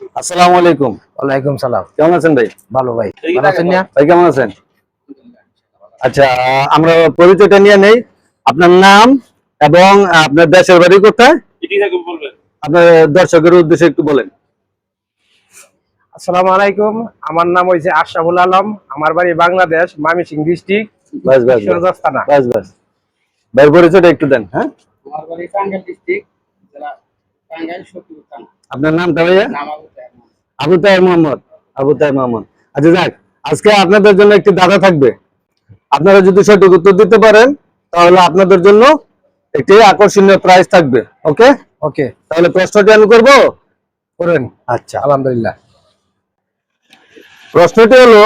আসসালামু আলাইকুম। ওয়ালাইকুম সালাম। কেমন আছেন ভাই? ভালো ভাই। ভালো আছেন ভাই কেমন আছেন? আচ্ছা আমরা পরিচয়টা নিয়ে নেই। আপনার নাম এবং আপনার দেশের বাড়ি কোথায়? আপনার দর্শকের উদ্দেশ্যে একটু বলেন। আসসালামু আলাইকুম। আমার নাম হইছে আশরাফুল আলম। আমার বাড়ি বাংলাদেশ মামিসিং ডিস্ট্রিক্ট বাস বাস বাস। থানা। বাস বাস। ভাই পরিচয়টা একটু দেন হ্যাঁ? আমার বাড়ি টাঙ্গাইল ডিস্ট্রিক্ট জেলা টাঙ্গাইল আপনার নামটা ভাইয়া? নাম আবু তাহের মোহাম্মদ। আবু তাহের মোহাম্মদ আবু তাহের মোহাম্মদ। আচ্ছা যাক আজকে আপনাদের জন্য একটি দাদা থাকবে। আপনারা যদি সঠিক উত্তর দিতে পারেন তাহলে আপনাদের জন্য একটি আকর্ষণীয় প্রাইজ থাকবে ওকে? ওকে। তাহলে প্রশ্নটি আমি করব? করেন। আচ্ছা। আলহামদুলিল্লাহ। প্রশ্নটি হলো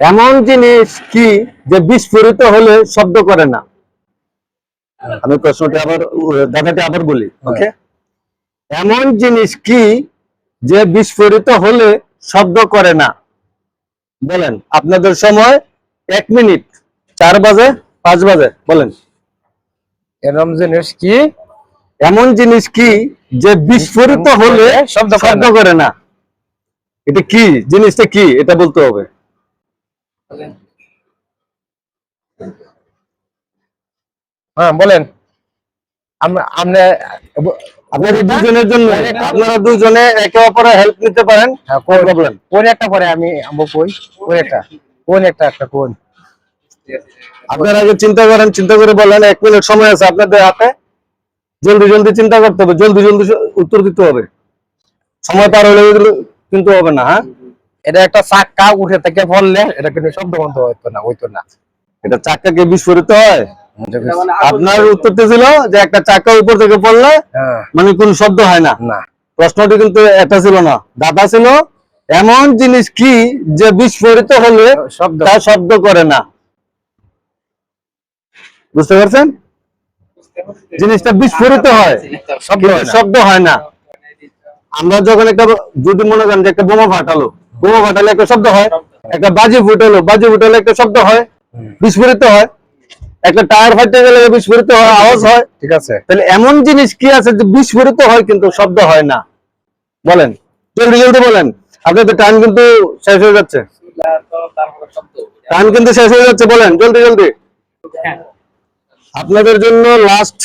এমন জিনিস কি যে বিস্ফোরিত হলে শব্দ করে না? আমি প্রশ্নটি আবার দাদাটি আবার বলি ওকে? এমন জিনিস কি যে বিস্ফোরিত হলে শব্দ করে না? বলেন আপনাদের সময় এক মিনিট চার বাজে পাঁচ বাজে বলেন। এরম জিনিস কি? এমন জিনিস কি যে বিস্ফোরিত হলে শব্দ শব্দ করে না? এটা কি? জিনিসটা কি? এটা বলতে হবে। হ্যাঁ বলেন। আমরা আমরা আপনাদের দুজনের জন্য আপনারা দুজনে একে অপরের হেল্প নিতে পারেন প্রবলেম কোন একটা পরে আমি কই? কোন একটা? কোন একটা একটা কোন? আপনারা আগে চিন্তা করেন চিন্তা করে বলেন এক মিনিট সময় আছে আপনাদের হাতে। জলদি জলদি চিন্তা করতে হবে জলদি জলদি উত্তর দিতে হবে। সময় পার হলে কিন্তু হবে না হ্যাঁ? এটা একটা চাক্কা উঠে থেকে পড়লে এটা কিন্তু শব্দ বন্ধ হইতো না হইতো না। এটা চাক্কাকে বিস্ফোরিত হয়? আপনার উত্তরটি ছিল যে একটা চাক্কা উপর থেকে পড়লে হ্যাঁ। মানে কোন শব্দ হয় না। না। প্রশ্নটি কিন্তু এটা ছিল না। দাদা ছিল এমন জিনিস কি যে বিস্ফোরিত হলে শব্দ। তা শব্দ করে না? বুঝতে পারছেন? জিনিসটা বিস্ফোরিত হয় শব্দ হয় শব্দ হয় না। আমরা যখন একটা যদি মনে করেন যে একটা বোমা ফাটালো বোমা ফাটালে একটা শব্দ হয় একটা বাজি ফুটালো বাজি ফুটালে একটা শব্দ হয় বিস্ফোরিত হয়। একটা টায়ার ফাটতে গেলে বিস্ফোরিত হয় আওয়াজ হয় ঠিক আছে। তাহলে এমন জিনিস কি আছে যে বিস্ফোরিত হয় কিন্তু শব্দ হয় না? বলেন জলদি জলদি বলেন। আপনাদের টাইম কিন্তু শেষ হয়ে যাচ্ছে। টাইম কিন্তু শেষ হয়ে যাচ্ছে বলেন জলদি জলদি। হ্যাঁ। আপনাদের জন্য লাস্ট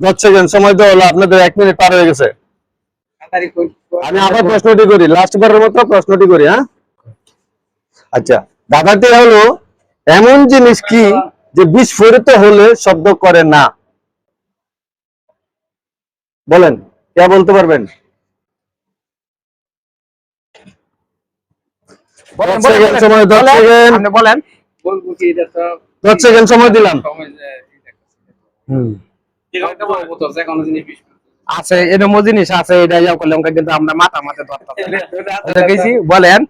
দশ সেকেন্ড সময় দেওয়া হলো আপনাদের এক মিনিট পার হয়ে গেছে। আমি আবার প্রশ্নটি করি লাস্ট বারের মতো প্রশ্নটি করি হ্যাঁ? আচ্ছা দাদাটি হলো এমন জিনিস কি যে বিস্ফোরিত হলে শব্দ করে না। বলেন কে বলতে পারবেন? বলেন, দশ সেকেন্ড সময় দশ বলেন, সেকেন্ড। আপনি বলেন। বলব কি এটা তো। দশ সেকেন্ড সময় দিলাম। আছে এরকম জিনিস আছে এটা ইয়া করলে কিন্তু আমরা মাথা মাথা ধরতাম। বলেন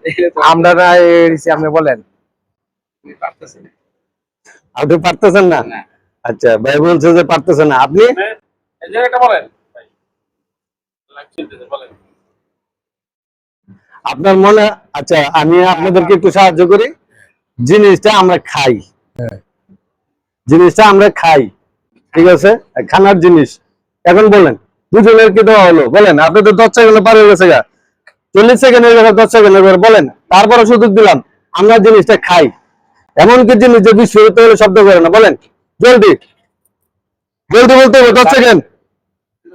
আমরা না এসেছি, আপনি বলেন। আপনি পারতেছেন না। আচ্ছা ভাই বলছে যে পারতেছেন না। আপনি। আপনার মনে আচ্ছা আমি আপনাদেরকে একটু সাহায্য করি। জিনিসটা আমরা খাই। জিনিসটা আমরা খাই। ঠিক আছে? খানার জিনিস। এখন বলেন দুজনের কি দেওয়া হলো? বলেন আপনাদের দশ সেকেন্ড পার হয়ে গেছে গা। চল্লিশ সেকেন্ড হয়ে গেছে দশ সেকেন্ড এবার বলেন। তারপরে সুযোগ দিলাম। আমরা জিনিসটা খাই। এমন কি জিনিস যে বিস্ফোরিত হলে শব্দ করে না বলেন। জলদি। জলদি বলতে হবে দশ সেকেন্ড।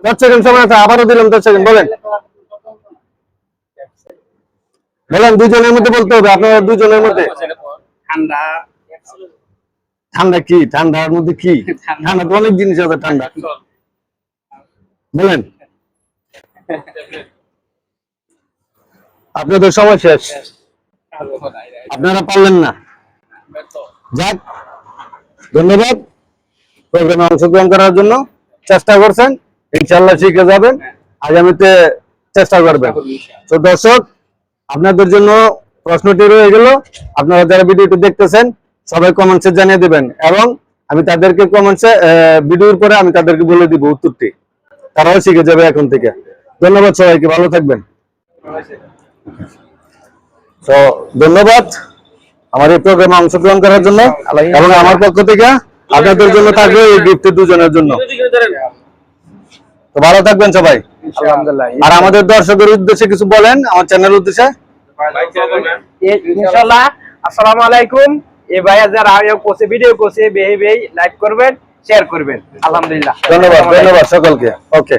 দশ সেকেন্ড সময় আছে আবারও দিলাম দশ সেকেন্ড বলেন। বলেন দুজনের মধ্যে বলতে হবে আপনারা দুজনের মধ্যে। ঠান্ডা। ঠান্ডা কি? ঠান্ডার মধ্যে কি? ঠান্ডা তো অনেক জিনিস আছে ঠান্ডা। বলেন। আপনাদের সময় শেষ। আপনারা পারলেন না। যাক, ধন্যবাদ। প্রোগ্রামে অংশগ্রহণ করার জন্য চেষ্টা করছেন ইনশাল্লাহ শিখে যাবেন, আগামীতে চেষ্টা করবেন। তো দর্শক, আপনাদের জন্য প্রশ্নটি রয়ে গেল। আপনারা যারা ভিডিওটি দেখতেছেন, সবাই কমেন্টসে জানিয়ে দেবেন এবং আমি তাদেরকে কমেন্টসে ভিডিওর পরে আমি তাদেরকে বলে দিব উত্তরটি। তারাও শিখে যাবে এখন থেকে। ধন্যবাদ সবাইকে, ভালো থাকবেন। তো ধন্যবাদ। আমার এই প্রোগ্রামে অংশগ্রহণ করার জন্য এবং আমার পক্ষ থেকে আপনাদের জন্য থাকবে এই গিফট দুজনের জন্য। তো ভালো থাকবেন সবাই। আর আমাদের দর্শকের উদ্দেশ্যে কিছু বলেন আমার চ্যানেল উদ্দেশ্যে। এ- ইনশাল্লাহ আসসালামু আলাইকুম। এই ভাইয়া যারা আয়ো করছে ভিডিও করছে বেহি বেহি লাইক করবেন শেয়ার করবেন। আলহামদুলিল্লাহ। ধন্যবাদ ধন্যবাদ সকলকে। ওকে